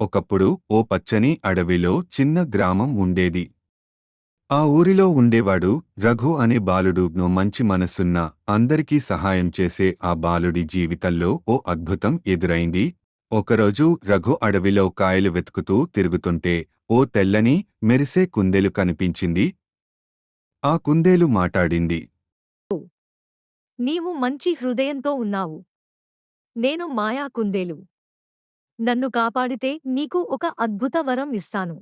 ఒకప్పుడు ఓ పచ్చని అడవిలో చిన్న గ్రామం ఉండేది. ఆ ఊరిలో ఉండేవాడు రఘు అనే బాలుడును మంచి మనసున్న అందరికీ సహాయం చేసే ఆ బాలుడి జీవితంలో ఓ అద్భుతం ఎదురైంది. ఒకరోజు రఘు అడవిలో కాయలు వెతుకుతూ తిరుగుతుంటే ఓ తెల్లని మెరిసే కుందేలు కనిపించింది. ఆ కుందేలు మాటాడింది నీవు మంచి హృదయంతో ఉన్నావు. నేను మాయా కుందేలు. నన్ను కాపాడితే నీకు ఒక అద్భుత వరం ఇస్తాను.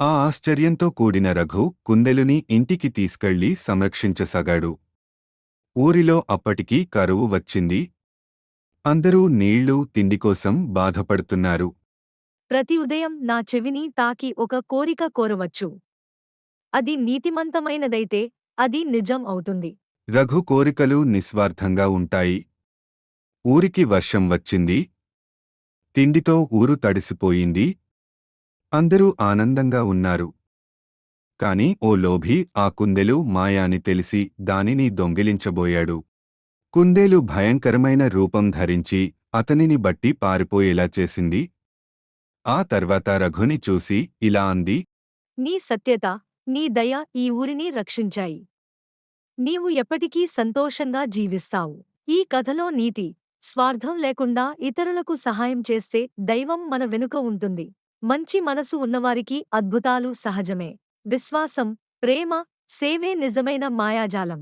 ఆ ఆశ్చర్యంతో కూడిన రఘు కుందెలుని ఇంటికి తీసుకెళ్ళి సంరక్షించసాగాడు. ఊరిలో అప్పటికి కరువు వచ్చింది. అందరూ నీళ్ళు తిండి కోసం బాధపడుతున్నారు. ప్రతి ఉదయం నా చెవిని తాకి ఒక కోరిక కోరవచ్చు. అది నీతిమంతమైనదైతే అది నిజం అవుతుంది. రఘు కోరికలు నిస్వార్థంగా ఉంటాయి. ఊరికి వర్షం వచ్చింది. తిండితో ఊరు తడిసిపోయింది. అందరూ ఆనందంగా ఉన్నారు. కాని ఓ లోభి ఆ కుందెలు మాయాని తెలిసి దానిని దొంగిలించబోయాడు. కుందేలు భయంకరమైన రూపం ధరించి అతనిని బట్టి పారిపోయేలా చేసింది. ఆ తర్వాత రఘుని చూసి ఇలా అంది. నీ సత్యత నీ దయ ఈ ఊరిని రక్షించాయి. నీవు ఎప్పటికీ సంతోషంగా జీవిస్తావు. ఈ కథలో నీతి స్వార్థం లేకుండా ఇతరులకు సహాయం చేస్తే దైవం మన వెనుక ఉంటుంది. మంచి మనసు ఉన్నవారికి అద్భుతాలు సహజమే. విశ్వాసం ప్రేమ సేవే నిజమైన మాయాజాలం.